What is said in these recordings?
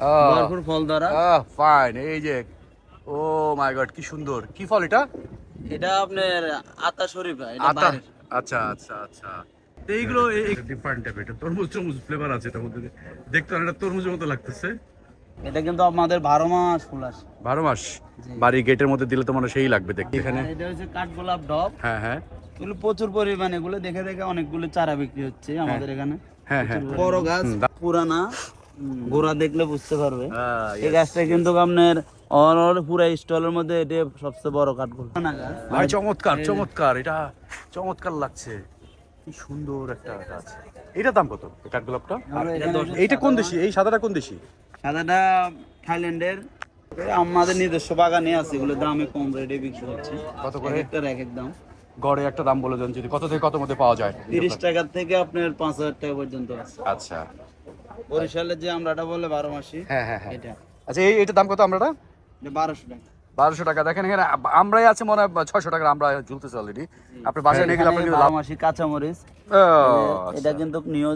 ভরপুর ফল ধরা। ফাইন এই যে। ও মাই গড কি সুন্দর। কি ফল এটা? এটা আপনার আতা শরীফা এটা আতা? আচ্ছা আচ্ছা আচ্ছা। এইগুলো ডিফারেন্ট টাইপের এটা তরমুজ তরমুজ ফ্লেভার আছে এটার মধ্যে। দেখতে অনেকটা তরমুজের মতো লাগতেছে। এটা কিন্তু আমাদের বারো মাস ফুল আসে। বারো মাস। বাড়ি গেটের মধ্যে দিলে তো মানে সেই লাগবে দেখতে। এখানে? এটা হচ্ছে কাঠগোলাপ ডব। হ্যাঁ হ্যাঁ। এগুলো প্রচুর পরিমাণে এগুলো দেখে দেখে অনেকগুলো চারা বিক্রি হচ্ছে আমাদের এখানে। হ্যাঁ হ্যাঁ। বড় গাছ পুরানা। গোড়া দেখলে বুঝতে পারবে। এই গাছটা কিন্তু আপনার পুরা স্টলের মধ্যে এটা সবচেয়ে বড় কাঠগোলা পুরানা। ভাই চমৎকার চমৎকার। এটা চমৎকার লাগছে। কি সুন্দর একটা গাছ। এটার দাম কত? আমরা এখানে এইটা কোন দেশি? এই সাদাটা কোন দেশি? সাদাটা থাইল্যান্ডের। আমাদের নিজস্ব বাগানে আছে এগুলো দামে কম রেটে বিক্রি হচ্ছে। কত করে? এক একটার এক এক দাম। গড়ে একটা দাম বলে দেন যদি। কত থেকে কত মধ্যে পাওয়া যায়? তিরিশ টাকার থেকে আপনার পাঁচ হাজার টাকা পর্যন্ত আছে। আচ্ছা। বরিশালের যে আমরাটা বলে বারো মাসি হ্যাঁ হ্যাঁ হ্যাঁ। এটা। আচ্ছা এই এটার দাম কত আমরাটা? এটা বারোশো টাকা। বারোশো টাকা। দেখেন এখানে আমরাই আছে মনে হয় ছয়শো টাকা আমরা ঝুলতেছি অলরেডি আপনি বাসায় নিয়ে গেলে আপনার লাভ মাসি কাঁচামরিচ। এটা কিন্তু নিউ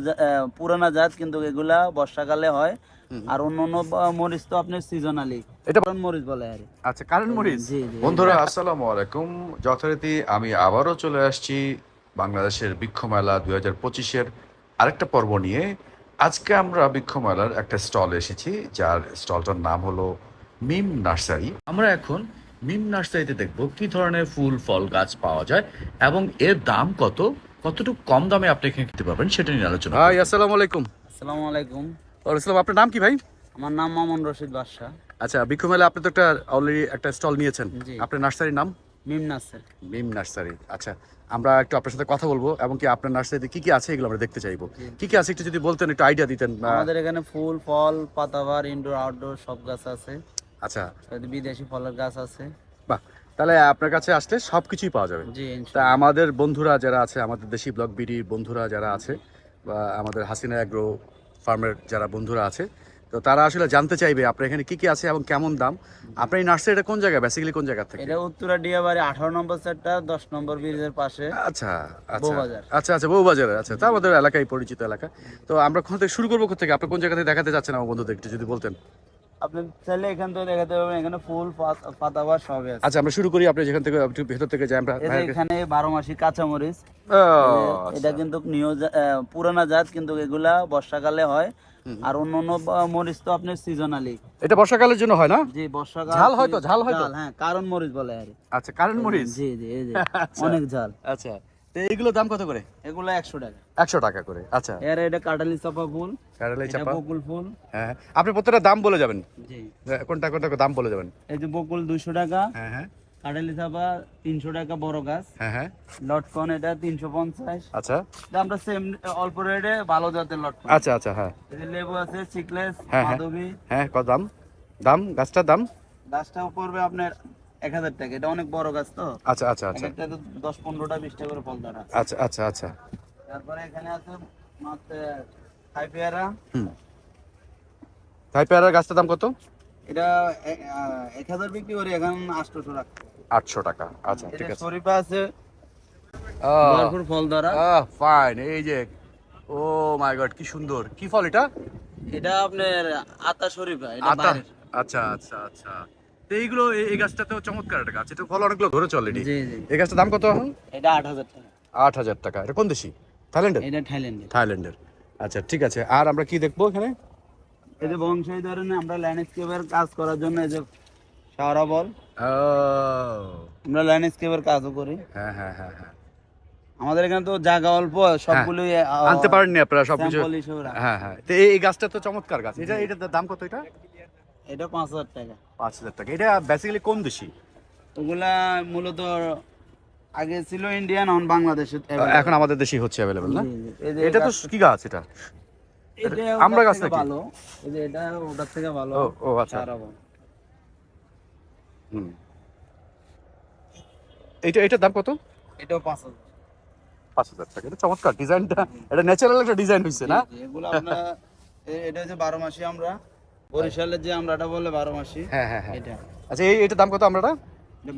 পুরানা জাত কিন্তু এগুলা বর্ষাকালে হয়। আর অন্য অন্য মরিচ তো আপনার সিজনালি এটা এটা মরিচ বলে আর আচ্ছা কারেন্ট মরিচ? বন্ধুরা আসসালামু আলাইকুম। যথারীতি আমি আবারও চলে আসছি বাংলাদেশের বৃক্ষ মেলা দুই হাজার পঁচিশের আরেকটা পর্ব নিয়ে। আজকে আমরা বৃক্ষ মেলার একটা স্টল এসেছি যার স্টলটার নাম হলো মিম নার্সারি। আমরা এখন মিম নার্সারিতে দেখব কি ধরনের ফুল ফল গাছ পাওয়া যায় এবং এর দাম কত কতটুকু কম দামে আপনি এখানে কিনতে পারবেন সেটা নিয়ে আলোচনা। ভাই আসসালামু আলাইকুম। আসসালামু আলাইকুম। ওয়ালাইকুম আসসালাম আপনার নাম কি ভাই? আমার নাম মামুন রশিদ বাদশা আচ্ছা বিক্ষু মেলা আপনি তো একটা অলরেডি একটা স্টল নিয়েছেন। আপনার নার্সারির নাম? মিম নার্সারি। মিম নার্সারি আচ্ছা। আমরা একটু আপনার সাথে কথা বলব এবং কি আপনার নার্সারিতে কি কি আছে এগুলো আমরা দেখতে চাইব। কি কি আছে একটু যদি বলতেন একটু আইডিয়া দিতেন আমাদের এখানে ফুল ফল পাতাবার ইনডোর আউটডোর সব গাছ আছে। আচ্ছা। বিদেশি ফলের গাছ আছে। বাহ তাহলে আপনার কাছে আসলে সব কিছুই পাওয়া যাবে। তা আমাদের বন্ধুরা যারা আছে আমাদের দেশি ব্লগ বিডির বন্ধুরা যারা আছে বা আমাদের হাসিনা অ্যাগ্রো ফার্মের যারা বন্ধুরা আছে তো তারা আসলে জানতে চাইবে আপনার এখানে কি কি আছে এবং কেমন দাম। আপনার এই নার্সারিটা কোন জায়গায়? বেসিক্যালি কোন জায়গা থেকে? এটা উত্তরা ডিয়াবাড়ি আঠারো নম্বর সেটটা দশ নম্বর ব্রিজের পাশে। আচ্ছা আচ্ছা। আচ্ছা আচ্ছা বউবাজারে আচ্ছা। তা আমাদের এলাকায় পরিচিত এলাকা। তো আমরা কোথা থেকে শুরু করব কোথা থেকে? আপনি কোন জায়গা থেকে দেখাতে চাচ্ছেন আমার বন্ধুদের একটু যদি বলতেন। আপনি চাইলে এখান থেকে দেখাতে পারবেন এখানে ফুল পাত- পাতাবাহার সবই আছে। আচ্ছা আমরা শুরু করি আপনি যেখান থেকে একটু ভেতর থেকে যাই আমরা এখানে বারো মাসি কাঁচামরিচ এটা কিন্তু নিউ পুরানা জাত কিন্তু এগুলা বর্ষাকালে হয়। আর অন্য অন্য মরিচ তো আপনার সিজনালি এটা বর্ষাকালের জন্য হয় না? জি বর্ষাকাল ঝাল হয় তো, ঝাল হয় তো? হ্যাঁ কারণ মরিচ বলে আর আচ্ছা কারেন্ট মরিচ? জি জি এই যে অনেক ঝাল। আচ্ছা তো এইগুলো দাম কত করে? এগুলো একশো টাকা। একশো টাকা করে আচ্ছা। এর এটা কাটালি চাপা ফুল এটা চাপা? বকুল ফুল। হ্যাঁ হ্যাঁ। আপনি প্রত্যেকটা দাম বলে যাবেন? জি। হ্যাঁ, কোনটা কোনটা দাম বলে যাবেন? এই যে বকুল দুইশো টাকা। হ্যাঁ হ্যাঁ। কাটালি চাপা তিনশো টাকা বড় গাছ। হ্যাঁ হ্যাঁ। লটকন এটা তিনশো পঞ্চাশ। আচ্ছা। আমরা সেম অল্প রেটে ভালো জাতের লটকন আচ্ছা আচ্ছা হ্যাঁ। লেবু আছে চিকলেস হ্যাঁ, হ্যাঁ। মাধবী। হ্যাঁ কত দাম? দাম? গাছটার দাম? গাছটাও পড়বে আপনার এক হাজার টাকা। এটা অনেক বড় গাছ তো। আচ্ছা আচ্ছা আচ্ছা। একটা তো দশ পনেরোটা বিশটা করে ফল ধরা। আচ্ছা আচ্ছা আচ্ছা। তারপরে এখানে আছে হাই পেয়ারা। হুম। থাই পেয়ারার গাছটার দাম কত? এটা এক হাজার বিক্রি করি এখন আটশোশো রাখতে আটশো টাকা। আচ্ছা ঠিক আছে। শরীফা আছে ভরপুর ফল ধরা ফাইন এই যে ও মাই গড কি সুন্দর। কি ফল এটা? এটা আপনার আতা শরীফা এটা বাইরের। আচ্ছা আচ্ছা আচ্ছা। তো এইগুলো এই- গাছটা তো চমৎকার একটা গাছ। এটা ফল অনেকগুলো ধরে চলে জি জি। এই গাছটার দাম কত এখন? এটা আট হাজার টাকা। আট হাজার টাকা। এটা কোন দেশি? থাইল্যান্ডের? এটা থাইল্যান্ডের। থাইল্যান্ডের। আচ্ছা ঠিক আছে। আর আমরা কি দেখব এখানে? এই যে বংশাই ধরনের আমরা ল্যান্ডস্কেপের কাজ করার জন্য এই যে সারা বল। আমরা ল্যান্ডস্কেপের কাজও করি। হ্যাঁ হ্যাঁ হ্যাঁ হ্যাঁ। আমাদের এখানে তো জায়গা অল্প সবগুলোই আনতে পারেননি আপনারা সবকিছু হ্যাঁ হ্যাঁ। তো এই গাছটা তো চমৎকার গাছ। এটা এটার দাম কত এটা? এটা পাঁচ হাজার টাকা। পাঁচ হাজার টাকা। এটা বেসিক্যালি কোন দেশি? ওগুলা মূলত আগে ছিল ইন্ডিয়ান এখন বাংলাদেশে এখন আমাদের দেশি হচ্ছে অ্যাভেলেবেল না? এটা তো কি গাছ এটা? এটা আমরা গাছ ভালো। এটা ওটার থেকে ভালো। ও আচ্ছা। হুম। এইটা এটার দাম কত? এটাও পাঁচ হাজার। পাঁচ হাজার টাকা। এটা চমৎকার ডিজাইনটা। এটা ন্যাচারাল একটা ডিজাইন হয়েছে না? এগুলো আপনার এটা হচ্ছে বারো মাসি আমরা। বরিশালের যে আমরাটা বলে বারো মাসি হ্যাঁ হ্যাঁ হ্যাঁ। এটা। আচ্ছা এই এটার দাম কত আমরাটা?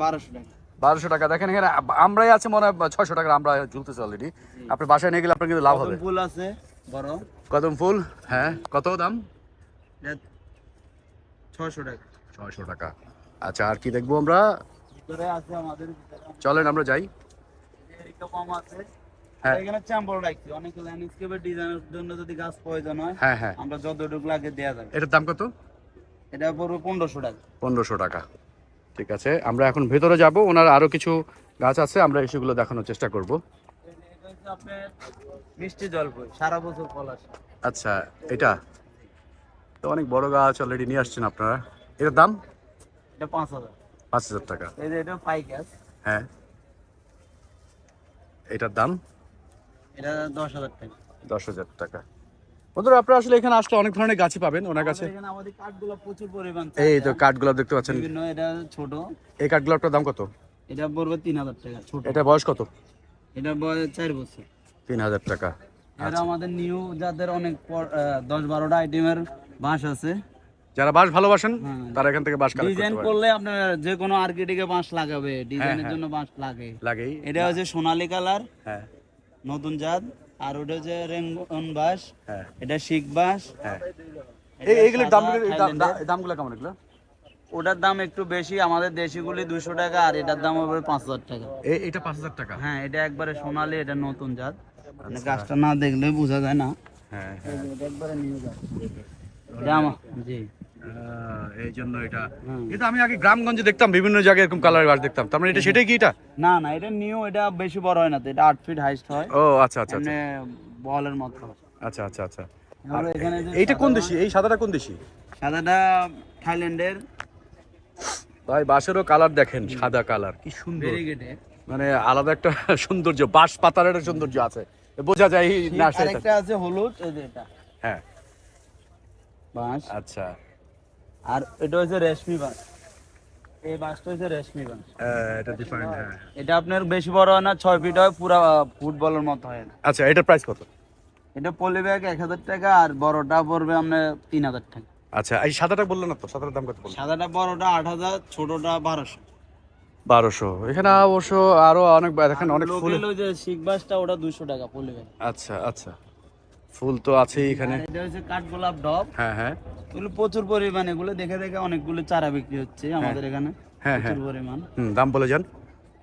বারোশো টাকা। বারোশো টাকা। দেখেন এখানে আমরাই আছে মনে হয় ছয়শো টাকা আমরা ঝুলতেছি অলরেডি আপনি বাসায় নিয়ে গেলে আপনার কিন্তু লাভ হবে। ফুল আছে বড়। কদম ফুল হ্যাঁ। কত দাম? এটা ছশো টাকা। ছয়শো টাকা। আচ্ছা আর কি দেখব আমরা? ভিতরে আছে আমাদের চলেন আমরা যাই। আছে। হ্যাঁ। এখানে রাখছি অনেক ল্যান্ডস্কেপের ডিজাইনের জন্য যদি গাছ প্রয়োজন হয় হ্যাঁ হ্যাঁ। আমরা যতটুকু লাগে দেওয়া যাবে। এটার দাম কত? এটা পড়বে পনেরোশো টাকা। পনেরোশো টাকা। ঠিক আছে আমরা এখন ভেতরে যাব ওনার আরও কিছু গাছ আছে আমরা সেগুলো দেখানোর চেষ্টা করব। মিষ্টি জলপাই সারা বছর ফল আসে। আচ্ছা এটা। তো অনেক বড় গাছ অলরেডি নিয়ে আসছেন আপনারা। এটার দাম? এটা পাঁচ হাজার। পাঁচ হাজার টাকা। এই যে এটা পাই গাছ হ্যাঁ। এটার দাম? এটা দশ হাজার টাকা। দশ হাজার টাকা। বন্ধুরা আপনারা আসলে এখানে আসলে অনেক ধরনের গাছই পাবেন ওনার কাছে। এখানে আমাদের কাঠগুলো প্রচুর পরিমাণ এই তো চাহিদা। কাঠগোলাপ দেখতে পাচ্ছেন। বিভিন্ন এটা ছোট। এই কাঠগোলাপটার দাম কত? এটা পড়বে তিন হাজার টাকা ছোট। এটা বয়স কত? এটা বয়স চার বছর। তিন হাজার টাকা। এটা আমাদের নিউ যাদের অনেক পর- আহ, দশ বারোটা আইটেমের বাঁশ আছে যারা বাঁশ ভালোবাসেন হ্যাঁ। তারা এখান থেকে বাঁশ কালেক্ট ডিজাইন করলে আপনার যে কোনো আর্কিটেক্টে বাঁশ লাগাবে ডিজাইনের হ্যাঁ। জন্য বাঁশ লাগে। লাগেই। এটা হচ্ছে সোনালী কালার হ্যাঁ। নতুন জাত আর ওটা হচ্ছে রেঙ্গন বাঁশ হ্যাঁ। এটা শিখ বাঁশ। হ্যাঁ। এই এইগুলোর দাম। দামগুলো কেমন এগুলো? ওটার দাম একটু বেশি আমাদের দেশিগুলি দুশো টাকা আর এটার দাম হবে পাঁচ হাজার টাকা। এটা পাঁচ হাজার টাকা? হ্যাঁ এটা একবারে সোনালী এটা নতুন জাত। মানে গাছটা না দেখলে বোঝা যায় না। হ্যাঁ হ্যাঁ। একবারে এটা আমার- জি। এই জন্য এটা। এটা আমি আগে গ্রামগঞ্জে দেখতাম বিভিন্ন জায়গায় এরকম কালারের দেখতাম। তার মানে এটা সেটাই কি এটা? না না এটা নিউ এটা বেশি বড় হয় না তো এটা আট ফিট হাইস্ট হয়। ও আচ্ছা আচ্ছা আচ্ছা। বলের মতো। আচ্ছা আচ্ছা আচ্ছা। এইটা কোন দেশি? এই সাদাটা কোন দেশি? সাদাটা থাইল্যান্ডের। ভাই বাঁশেরও কালার দেখেন সাদা কালার কি সুন্দর। মানে আলাদা একটা সৌন্দর্য বাঁশ পাতার একটা সৌন্দর্য আছে। বোঝা যায় আরেকটা আছে হলুদ এই যে এটা। হ্যাঁ। বাঁশ। আচ্ছা। আর এটা হচ্ছে রেশমি বাঁশ। এই বাঁশটা হচ্ছে রেশমি বাঁশ। এটা ডিফারেন্ট হ্যাঁ। এটা আপনার বেশি বড় হয় না ছয় ফিট হয় পুরা ফুটবলের মতো হয় না। আচ্ছা এটার প্রাইস কত? এটা পলি ব্যাগ এক হাজার টাকা আর বড়টা পড়বে আপনার তিন হাজার টাকা। আচ্ছা এই সাদাটা বললেন না তো সাদাটার দাম কত বললেন? সাদাটা বড়টা আট হাজার ছোটটা বারোশো। বারোশো। এখানে অবশ্য আরও অনেক দেখেন অনেক ফুল ওই যে শিখ বাঁশটা ওটা দুশো টাকা পলি ব্যাগ আচ্ছা আচ্ছা। ফুল তো আছেই এখানে। এটা হচ্ছে কাঠগোলাপ ডব। হ্যাঁ হ্যাঁ। এগুলো প্রচুর পরিমাণ এগুলো দেখে দেখে অনেকগুলো চারা বিক্রি হচ্ছে আমাদের এখানে। হ্যাঁ হ্যাঁ। প্রচুর পরিমাণ। হুম দাম বলে যান।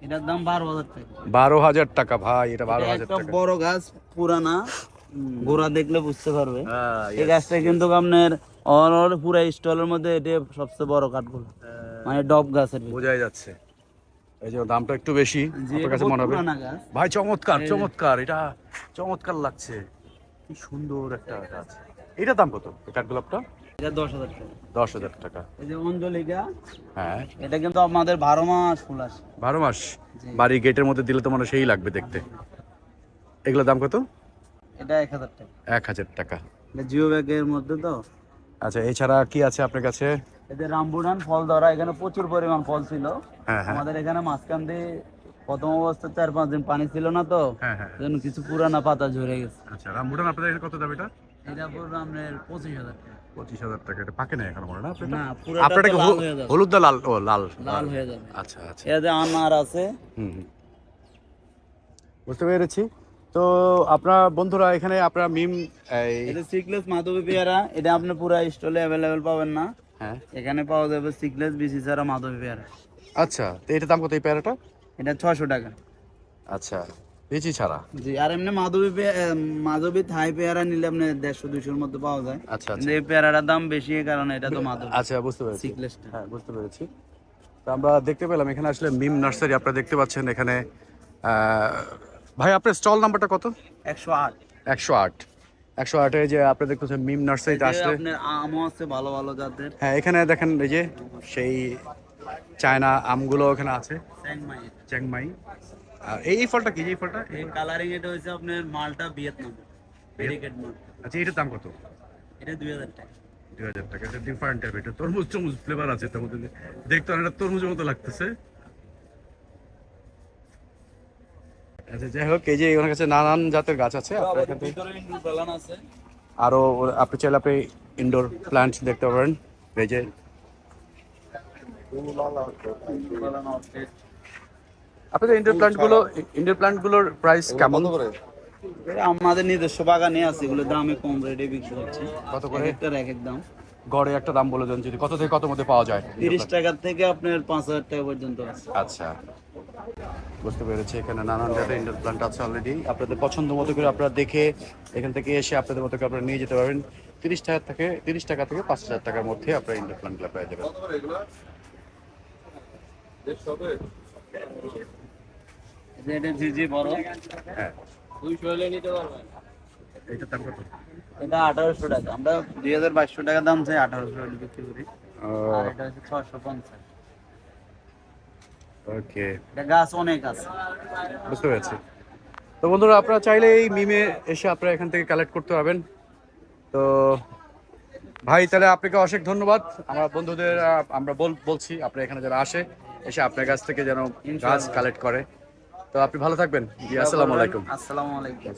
এটার দাম বারো হাজার টাকা। বারো হাজার টাকা ভাই এটা বারো এটা হাজার একটা টাকা। বড় গাছ পুরানা। গোড়া দেখলে বুঝতে পারবে। হ্যাঁ, এই গাছটা কিন্তু আপনার অল অল পুরো স্টলের মধ্যে এটা সবচেয়ে বড় কাঠগুলো মানে ডব গাছের বোঝাই যাচ্ছে। এই যে দামটা একটু বেশি আপনার কাছে মনে হবে। ভাই চমৎকার চমৎকার এটা চমৎকার লাগছে। কি সুন্দর একটা গাছ। এটার দাম কত? এটা দশ হাজার টাকা। দশ হাজার টাকা। এই যে অঞ্জলিকা হ্যাঁ। এটা কিন্তু আমাদের বারো মাস ফুল আসে। বারো মাস? বাড়ির গেটের মধ্যে দিলে তো মানে সেই লাগবে দেখতে। এগুলোর দাম কত? এটা এক হাজার টাকা। এক হাজার টাকা। এটা জিও ব্যাগের মধ্যে তো। আচ্ছা এছাড়া কি আছে আপনার কাছে? রামবুড়ান ফল ধরা এখানে প্রচুর পরিমাণ ফল ছিল। হ্যাঁ হ্যাঁ। আমাদের এখানে মাঝখান দিয়ে প্রথম অবস্থা চার পাঁচ দিন পানি ছিল না তো হ্যাঁ হ্যাঁ। জন্য কিছু পুরানা পাতা ঝরে গেছে। আচ্ছা রামবুটান আপনাদের কত দাম এটা? এটা পড়বে আপনার পঁচিশ হাজার পঁচিশ হাজার টাকা এটা পাকে না এখন মনে না আপনারটা? না পুরোটা আপনারটা তো কি লাল হলু- হয়ে যাবে। হলুদ না লাল ও লাল? লাল হয়ে যাবে। আচ্ছা আচ্ছা। এতে আনার আছে। হুম হুম। বুঝতে পেরেছি। তো আপনার বন্ধুরা এখানে আপনারা মিম এটা সিকলেস মাধবী পেয়ারা। এটা আপনি পুরো স্টলে অ্যাভেলেবেল পাবেন না। হ্যাঁ। এখানে পাওয়া যাবে সিকলেস বিসি ছাড়া মাধবী পেয়ারা। আচ্ছা তো এটার দাম কত এই পেয়ারাটা এটা ছশো টাকা। আচ্ছা বেচি ছাড়া? জি আর এমনি মাধবী মাধবী থাই পেয়ারা নিলে আপনি দেড়শো দুশোর মধ্যে পাওয়া যায়। আচ্ছা আচ্ছা। এই পেয়ারাটার দাম বেশি কারণ এটা তো মাধবী। আচ্ছা বুঝতে পেরেছি। হ্যাঁ বুঝতে পেরেছি। তো আমরা দেখতে পেলাম এখানে আসলে মিম নার্সারি আপনারা দেখতে পাচ্ছেন এখানে। ভাই আপনার স্টল নাম্বারটা কত? একশো আট। একশো আট। একশো আটে যে আপনি দেখতেছেন মিম নার্সারিতে আসলে আপনার আমও আছে ভালো ভালো জাতের। হ্যাঁ এখানে দেখেন এই যে সেই চায়না আমগুলো ওখানে আছে। চ্যাংমাই আর এই ফলটা কি? এই ফলটা? এই কালারিং এটা হচ্ছে আপনার মালটা ভিয়েতনাম। পেডিকেট মাল। আচ্ছা এটার দাম কত? এটা দুই হাজার টাকা। দুই হাজার টাকা। এটা ডিফারেন্ট টাইপ এটা তরমুজ ফ্লেভার আছে তার মধ্যে। দেখতে অনেকটা তরমুজের মতো লাগতেছে। আচ্ছা যাই হোক এই যে ওনার কাছে নানান জাতের গাছ আছে। আরও আপনি চাইলে আপনি ইনডোর প্ল্যান্ট দেখতে পারেন। অর্কিড আপনাদের ইনডোর প্ল্যান্টগুলো ইনডোর প্ল্যান্টগুলোর প্রাইস কেমন? আমাদের নিজস্ব বাগানে আছে এগুলো দামে কম রেটে বিক্রি হচ্ছে। কত করে? এক এক এক দাম। গড়ে একটা দাম বলে দেন যদি। কত থেকে কত মধ্যে পাওয়া যায়? তিরিশ টাকার থেকে আপনার পাঁচ হাজার টাকা পর্যন্ত আছে। আচ্ছা। বুঝতে পেরেছি এখানে নানান জাতের ইন্ডোর প্ল্যান্ট আছে অলরেডি আপনাদের পছন্দ মতো করে আপনারা দেখে এখান থেকে এসে আপনাদের মতো করে আপনারা নিয়ে যেতে পারবেন তিরিশ টাকা থেকে তিরিশ টাকা থেকে পাঁচ হাজার টাকার মধ্যে আপনারা ইন্ডোর প্ল্যান্টগুলো পেয়ে যাবেন। হ্যাঁ। দাম কত? এটা আঠারোশো টাকা। আমরা দুই হাজার বাইশশো টাকা দাম চাই আঠারোশো টাকা বিক্রি করি। আর এটা হচ্ছে ছশো পঞ্চাশ। ওকে। এটা গাছ অনেক আছে। বুঝতে পেরেছি। তো বন্ধুরা আপনারা চাইলে এই মিমে এসে আপনারা এখান থেকে কালেক্ট করতে পারবেন। তো ভাই তাহলে আপনাকে অশেষ ধন্যবাদ। আমার বন্ধুদের আমরা বল বলছি আপনারা এখানে যারা আসে এসে আপনার কাছ থেকে যেন গাছ কালেক্ট করে। তো আপনি ভালো থাকবেন। জি আসসালামু আলাইকুম। আসসালামু আলাইকুম।